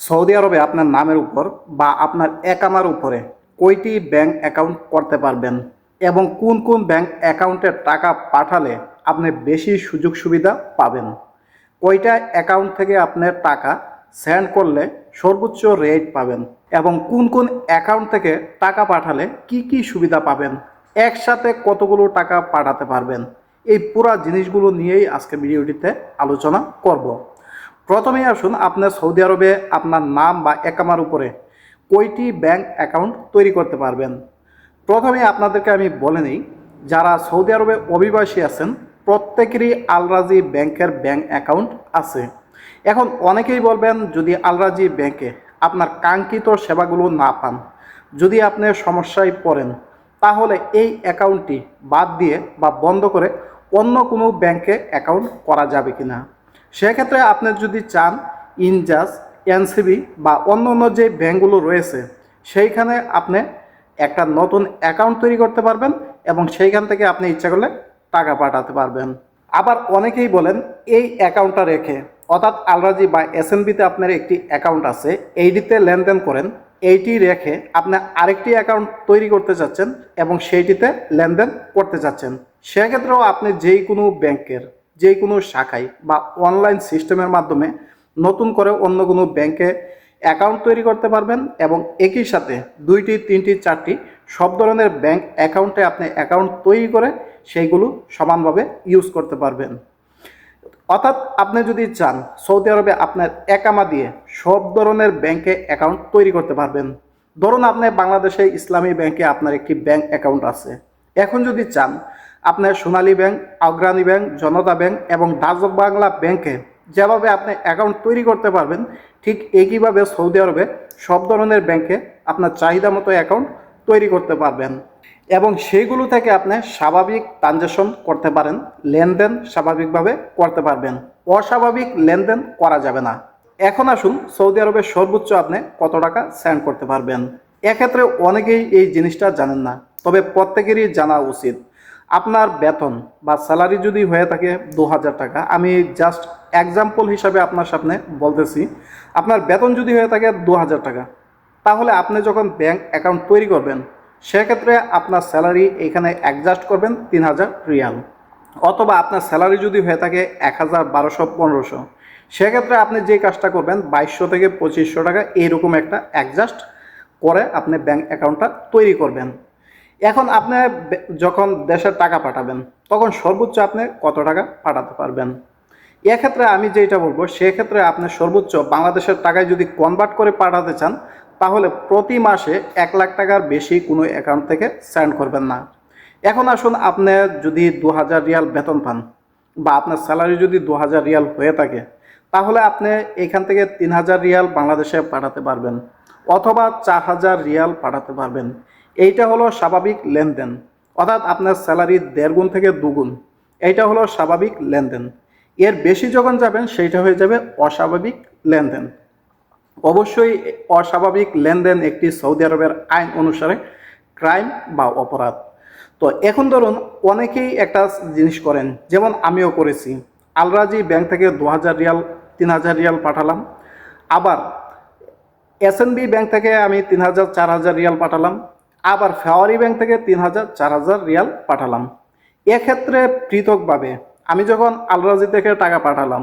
Saudi আরবে আপনার নামের উপর বা আপনার একামার উপরে কয়টি ব্যাংক অ্যাকাউন্ট করতে পারবেন এবং কোন কোন ব্যাংক অ্যাকাউন্টে টাকা পাঠালে আপনি বেশি সুযোগ সুবিধা পাবেন? কয়টা অ্যাকাউন্ট থেকে আপনার টাকা সেন্ড করলে সর্বোচ্চ রেট পাবেন এবং কোন কোন অ্যাকাউন্ট থেকে টাকা পাঠালে কি কি সুবিধা পাবেন? একসাথে কতগুলো টাকা পাঠাতে পারবেন? এই পুরা জিনিসগুলো নিয়েই আজকে ভিডিওটিতে আলোচনা করব। প্রথমেই আসুন আপনার সৌদি আরবে আপনার নাম বা একামার উপরে কয়টি ব্যাংক অ্যাকাউন্ট তৈরি করতে পারবেন। প্রথমে আপনাদেরকে আমি বলে নিই, যারা সৌদি আরবে অভিবাসী আছেন, প্রত্যেকেরই আলরাজি ব্যাংকের ব্যাংক অ্যাকাউন্ট আছে। এখন অনেকেই বলবেন, যদি আলরাজি ব্যাংকে আপনার কাঙ্ক্ষিত সেবাগুলো না পান, যদি আপনি সমস্যায় পড়েন, তাহলে এই অ্যাকাউন্টটি বাদ দিয়ে বা বন্ধ করে অন্য কোনো ব্যাংকে অ্যাকাউন্ট করা যাবে কিনা। সেক্ষেত্রে আপনি যদি চান ইনজাস, এনসিবি বা অন্য অন্য যে ব্যাঙ্কগুলো রয়েছে, সেইখানে আপনি একটা নতুন অ্যাকাউন্ট তৈরি করতে পারবেন এবং সেইখান থেকে আপনি ইচ্ছা করলে টাকা পাঠাতে পারবেন। আবার অনেকেই বলেন, এই অ্যাকাউন্টটা রেখে। অর্থাৎ আলরাজি বা এসএনবিতে আপনার একটি অ্যাকাউন্ট আছে, এইটিতে লেনদেন করেন, এইটি রেখে আপনি আরেকটি অ্যাকাউন্ট তৈরি করতে চাচ্ছেন এবং সেইটিতে লেনদেন করতে চাচ্ছেন সেক্ষেত্রেও আপনি যেই কোনো ব্যাংকের যে কোনো শাখায় বা অনলাইন সিস্টেমের মাধ্যমে নতুন করে অন্য কোনো ব্যাংকে অ্যাকাউন্ট তৈরি করতে পারবেন এবং একই সাথে দুইটি, তিনটি, চারটি সব ধরনের ব্যাংক অ্যাকাউন্টে আপনি অ্যাকাউন্ট তৈরি করে সেইগুলো সমানভাবে ইউজ করতে পারবেন। অর্থাৎ আপনি যদি চান, সৌদি আরবে আপনার একামা দিয়ে সব ধরনের ব্যাংকে অ্যাকাউন্ট তৈরি করতে পারবেন। ধরুন আপনি বাংলাদেশে ইসলামী ব্যাংকে আপনার একটি ব্যাংক অ্যাকাউন্ট আছে। এখন যদি চান আপনার Sonali bank Agrani bank, Janata bank এবং ডাচক বাংলা ব্যাংকে যেভাবে আপনি অ্যাকাউন্ট তৈরি করতে পারবেন, ঠিক একইভাবে সৌদি আরবে সব ধরনের ব্যাংকে আপনার চাহিদা মতো অ্যাকাউন্ট তৈরি করতে পারবেন। এবং সেইগুলো থেকে আপনি স্বাভাবিক ট্রানজ্যাকশন করতে পারেন, লেনদেন স্বাভাবিকভাবে করতে পারবেন। অস্বাভাবিক লেনদেন করা যাবে না। এখন আসুন সৌদি আরবে সর্বোচ্চ আপনি কত টাকা সেন্ড করতে পারবেন। এক্ষেত্রে অনেকেই এই জিনিসটা জানেন না, তবে প্রত্যেকেরই জানা উচিত। আপনার বেতন বা স্যালারি যদি হয়ে থাকে দু হাজার টাকা, আমি জাস্ট এক্সাম্পল হিসাবে আপনার সামনে বলতেছি, আপনার বেতন যদি হয়ে থাকে দু হাজার টাকা, তাহলে আপনি যখন ব্যাংক অ্যাকাউন্ট তৈরি করবেন, সেক্ষেত্রে আপনার স্যালারি এখানে অ্যাডজাস্ট করবেন তিন হাজার রিয়াল। অথবা আপনার স্যালারি যদি হয়ে থাকে এক হাজার বারোশো পনেরোশো, সেক্ষেত্রে আপনি যে কাজটা করবেন, বাইশশো থেকে পঁচিশশো টাকা এইরকম একটা অ্যাডজাস্ট করে আপনি ব্যাংক অ্যাকাউন্টটা তৈরি করবেন। এখন আপনি যখন দেশের টাকা পাঠাবেন, তখন সর্বোচ্চ আপনি কত টাকা পাঠাতে পারবেন? এক্ষেত্রে আমি যেটা বলব, সেক্ষেত্রে আপনি সর্বোচ্চ বাংলাদেশের টাকায় যদি কনভার্ট করে পাঠাতে চান, তাহলে প্রতি মাসে এক লাখ টাকার বেশি কোনো অ্যাকাউন্ট থেকে সেন্ড করবেন না। এখন আসুন আপনি যদি দু হাজার রিয়াল বেতন পান, বা আপনার স্যালারি যদি দু হাজার রিয়াল হয়ে থাকে, তাহলে আপনি এখান থেকে তিন হাজার রিয়াল বাংলাদেশে পাঠাতে পারবেন, অথবা চার হাজার রিয়াল পাঠাতে পারবেন। এইটা হলো স্বাভাবিক লেনদেন। অর্থাৎ আপনার স্যালারি দেড় গুণ থেকে দুগুণ এইটা হলো স্বাভাবিক লেনদেন। এর বেশি যখন যাবেন, সেইটা হয়ে যাবে অস্বাভাবিক লেনদেন। অবশ্যই অস্বাভাবিক লেনদেন একটি সৌদি আরবের আইন অনুসারে ক্রাইম বা অপরাধ। তো এখন ধরুন, অনেকেই একটা জিনিস করেন, যেমন আমিও করেছি। আলরাজি ব্যাংক থেকে দু হাজার রিয়াল তিন হাজার রিয়াল পাঠালাম। আবার এসএনবি ব্যাংক থেকে আমি তিন হাজার চার হাজার রিয়াল পাঠালাম। আবার ফেওয়ারি ব্যাংক থেকে তিন হাজার, চার হাজার রিয়াল পাঠালাম। এক্ষেত্রে পৃথকভাবে আমি যখন আলরাজি থেকে টাকা পাঠালাম,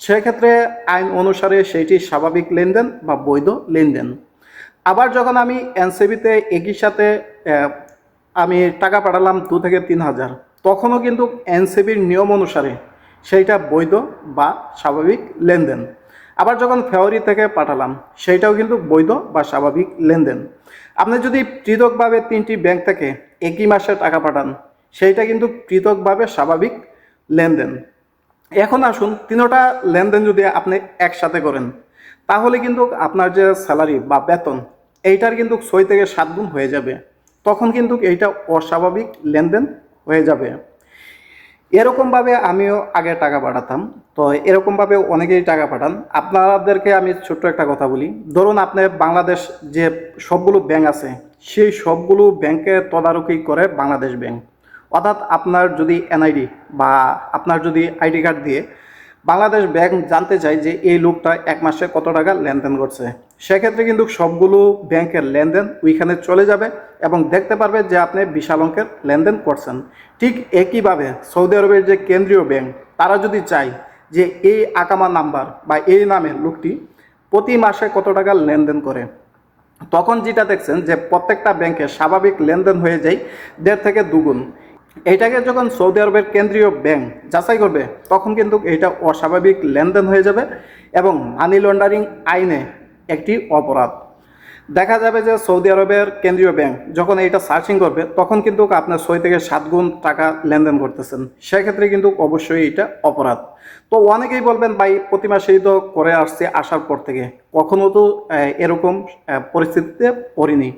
সেক্ষেত্রে আইন অনুসারে সেইটি স্বাভাবিক লেনদেন বা বৈধ লেনদেন। আবার যখন আমি এনসিবিতে একই সাথে আমি টাকা পাঠালাম দু থেকে তিন হাজার, তখনও কিন্তু এনসিবির নিয়ম অনুসারে সেইটা বৈধ বা স্বাভাবিক লেনদেন। আবার যখন ফেব্রুয়ারি থেকে পাঠালাম, সেইটাও কিন্তু বৈধ বা স্বাভাবিক লেনদেন। আপনি যদি পৃথকভাবে তিনটি ব্যাংক থেকে একই মাসে টাকা পাঠান, সেইটা কিন্তু পৃথকভাবে স্বাভাবিক লেনদেন। এখন আসুন, তিনোটা লেনদেন যদি আপনি একসাথে করেন, তাহলে কিন্তু আপনার যে স্যালারি বা বেতন, এইটার কিন্তু ছয় থেকে সাত গুণ হয়ে যাবে। তখন কিন্তু এইটা অস্বাভাবিক লেনদেন হয়ে যাবে। এরকমভাবে আমিও আগে টাকা পাঠাতাম। তো এরকমভাবে অনেকেই টাকা পাঠান। আপনাদেরকে আমি ছোট্ট একটা কথা বলি। ধরুন আপনার বাংলাদেশ যে সবগুলো ব্যাংক আছে, সেই সবগুলো ব্যাংকে তদারকি করে বাংলাদেশ ব্যাংক। অর্থাৎ আপনার যদি এনআইডি বা আপনার যদি আইডি কার্ড দিয়ে বাংলাদেশ ব্যাংক জানতে চায় যে এই লোকটা এক মাসে কত টাকা লেনদেন করছে। সেক্ষেত্রে কিন্তু সবগুলো ব্যাংকের লেনদেন ওইখানে চলে যাবে এবং দেখতে পারবে যে আপনি বিশাল অঙ্কের লেনদেন করছেন। ঠিক একইভাবে সৌদি আরবের যে কেন্দ্রীয় ব্যাংক, তারা যদি চায় যে এই আকামা নাম্বার বা এই নামের লোকটি প্রতি মাসে কত টাকা লেনদেন করে, তখন যেটা দেখছেন যে প্রত্যেকটা ব্যাংকে স্বাভাবিক লেনদেন হয়ে যায় দেড় থেকে দুগুণ। এইটাকে যখন সৌদি আরবের কেন্দ্রীয় ব্যাংক যাচাই করবে, তখন কিন্তু এটা অস্বাভাবিক লেনদেন হয়ে যাবে এবং মানি লন্ডারিং আইনে একটি অপরাধ। দেখা যাবে যে সৌদি আরবের কেন্দ্রীয় ব্যাংক যখন এটা সার্চিং করবে, তখন কিন্তু আপনার ছয় থেকে সাত গুণ টাকা লেনদেন করতেছেন। সেক্ষেত্রে কিন্তু অবশ্যই এটা অপরাধ। তো অনেকেই বলবেন, ভাই, প্রতি মাসেই তো করে আসছে আসার পর থেকে। কখনো তো এরকম পরিস্থিতিতে পড়িনি।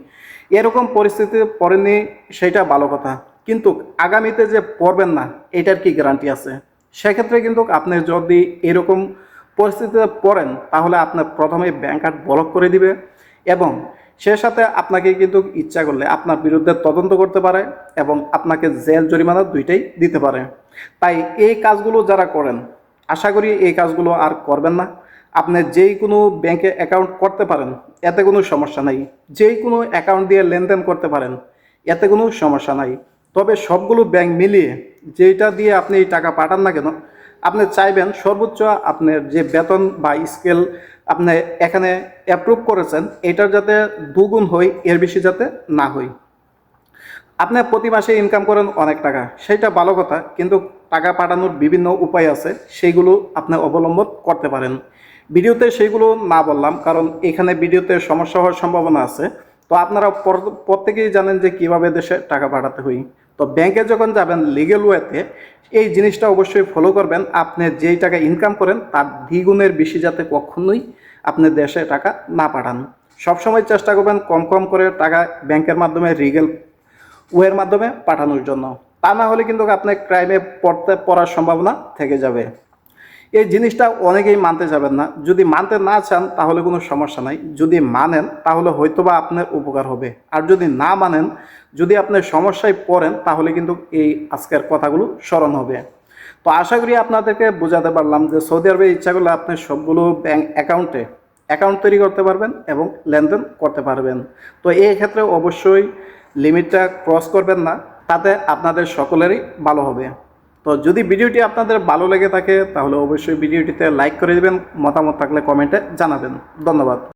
এরকম পরিস্থিতিতে পড়েনি সেটা ভালো কথা। কিন্তু আগামীতে যে পড়বেন না, এটার কি গ্যারান্টি আছে? সেক্ষেত্রে কিন্তু আপনি যদি এরকম পরিস্থিতিতে পড়েন, তাহলে আপনার প্রথমে ব্যাংক কার্ড ব্লক করে দিবে এবং সে সাথে আপনাকে কিন্তু ইচ্ছা করলে আপনার বিরুদ্ধে তদন্ত করতে পারে এবং আপনাকে জেল জরিমানা দুইটাই দিতে পারে। তাই এই কাজগুলো যারা করেন, আশা করি এই কাজগুলো আর করবেন না। আপনি যেই কোনো ব্যাংকে অ্যাকাউন্ট করতে পারেন, এতে কোনো সমস্যা নাই। যেই কোনো অ্যাকাউন্ট দিয়ে লেনদেন করতে পারেন, এতে কোনো সমস্যা নাই। তবে সবগুলো ব্যাংক মিলিয়ে যেটা দিয়ে আপনি এই টাকা পাঠান না কেন আপনি চাইবেন সর্বোচ্চ আপনার যে বেতন বা স্কেল আপনি এখানে অ্যাপ্রুভ করেছেন, এটার যাতে দুগুণ হয়, এর বেশি যাতে না হয়। আপনি প্রতি মাসে ইনকাম করেন অনেক টাকা, সেটা ভালো কথা, কিন্তু টাকা পাঠানোর বিভিন্ন উপায় আছে সেইগুলো আপনি অবলম্বন করতে পারেন। ভিডিওতে সেইগুলো না বললাম, কারণ এখানে ভিডিওতে সমস্যা হওয়ার সম্ভাবনা আছে। তো আপনারা প্রত্যেকেই জানেন যে কীভাবে দেশে টাকা পাঠাতে হয়। তো ব্যাংকে যখন যাবেন লিগেল ওয়েতে এই জিনিসটা অবশ্যই ফলো করবেন। আপনি যেই টাকা ইনকাম করেন, তার দ্বিগুণের বেশি যাতে কখনোই আপনি দেশে টাকা না পাঠান। সবসময় চেষ্টা করবেন কম কম করে টাকা ব্যাংকের মাধ্যমে লিগেল ওয়ের মাধ্যমে পাঠানোর জন্য। তা না হলে কিন্তু আপনি ক্রাইমে পড়তে পড়ার সম্ভাবনা থেকে যাবে। এই জিনিসটা অনেকেই মানতে যাবেন না। যদি মানতে না চান, তাহলে কোনো সমস্যা নাই। যদি মানেন, তাহলে হয়তোবা আপনার উপকার হবে। আর যদি না মানেন, যদি আপনি সমস্যায় পড়েন, তাহলে কিন্তু এই আজকের কথাগুলো স্মরণ হবে। তো আশা করি আপনাদেরকে বোঝাতে পারলাম যে সৌদি আরবে ইচ্ছা করলে আপনি সবগুলো ব্যাংক অ্যাকাউন্টে অ্যাকাউন্ট তৈরি করতে পারবেন এবং লেনদেন করতে পারবেন। তো এই ক্ষেত্রে অবশ্যই লিমিটটা ক্রস করবেন না, তাতে আপনাদের সকলেরই ভালো হবে। তো যদি ভিডিওটি আপনাদের ভালো লেগে থাকে, তাহলে অবশ্যই ভিডিওটিতে লাইক করে দেবেন, মতামত থাকলে কমেন্টে জানাবেন। ধন্যবাদ।